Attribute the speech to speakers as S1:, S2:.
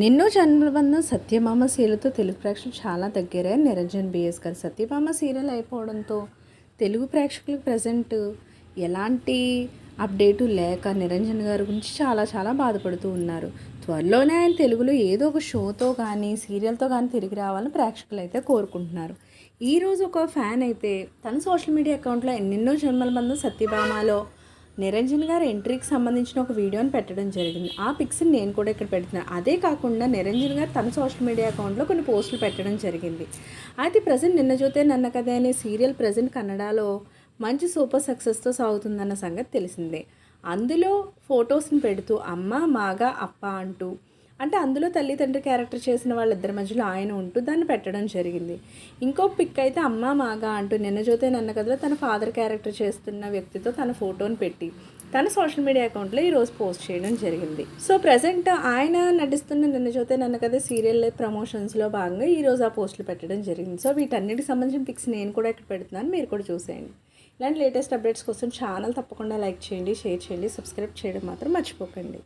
S1: నిన్ను జన్మబంధం సత్యభామ సీరియల్తో తెలుగు ప్రేక్షకులు చాలా దగ్గరే. నిరంజన్ బిఎస్ గారు సత్యభామ సీరియల్ అయిపోవడంతో తెలుగు ప్రేక్షకులకు ప్రజెంట్ ఎలాంటి అప్డేటు లేక నిరంజన్ గారి గురించి చాలా చాలా బాధపడుతూ ఉన్నారు. త్వరలోనే ఆయన తెలుగులో ఏదో ఒక షోతో కానీ సీరియల్తో కానీ తిరిగి రావాలని ప్రేక్షకులు అయితే కోరుకుంటున్నారు. ఈరోజు ఒక ఫ్యాన్ అయితే తన సోషల్ మీడియా అకౌంట్లో ఎన్నెన్నో జన్మల బంధం సత్యభామాలో నిరంజన్ గారు ఎంట్రీకి సంబంధించిన ఒక వీడియోని పెట్టడం జరిగింది. ఆ పిక్స్ని నేను కూడా ఇక్కడ పెడుతున్నాను అదే కాకుండా నిరంజన్ గారు తన సోషల్ మీడియా అకౌంట్లో కొన్ని పోస్టులు పెట్టడం జరిగింది. అయితే ప్రజెంట్ నిన్న చూతే నన్న కథ అనే సీరియల్ ప్రజెంట్ కన్నడలో మంచి సూపర్ సక్సెస్తో సాగుతుందన్న సంగతి తెలిసిందే. అందులో ఫొటోస్ని పెడుతూ అమ్మ మాగా అప్ప అంటూ అంటే అందులో తల్లి తండ్రి క్యారెక్టర్ చేసిన వాళ్ళిద్దరి మధ్యలో ఆయన ఉంటూ దాన్ని పెట్టడం జరిగింది. ఇంకో పిక్ అయితే అమ్మ మాగా అంటూ నిన్న జ్యోతే నన్న కథలో తన ఫాదర్ క్యారెక్టర్ చేస్తున్న వ్యక్తితో తన ఫోటోని పెట్టి తన సోషల్ మీడియా అకౌంట్లో ఈరోజు పోస్ట్ చేయడం జరిగింది. సో ప్రజెంట్ ఆయన నటిస్తున్న నిన్న జ్యోతే నన్న కథ సీరియల్ ప్రమోషన్స్లో భాగంగా ఈరోజు ఆ పోస్టులు పెట్టడం జరిగింది. సో వీటన్నిటికి సంబంధించిన పిక్స్ నేను కూడా ఇక్కడ పెడుతున్నాను. మీరు కూడా చూసేయండి. ఇలాంటి లేటెస్ట్ అప్డేట్స్ కోసం ఛానల్ తప్పకుండా లైక్ చేయండి షేర్ చేయండి సబ్స్క్రైబ్ చేయడం మాత్రం మర్చిపోకండి.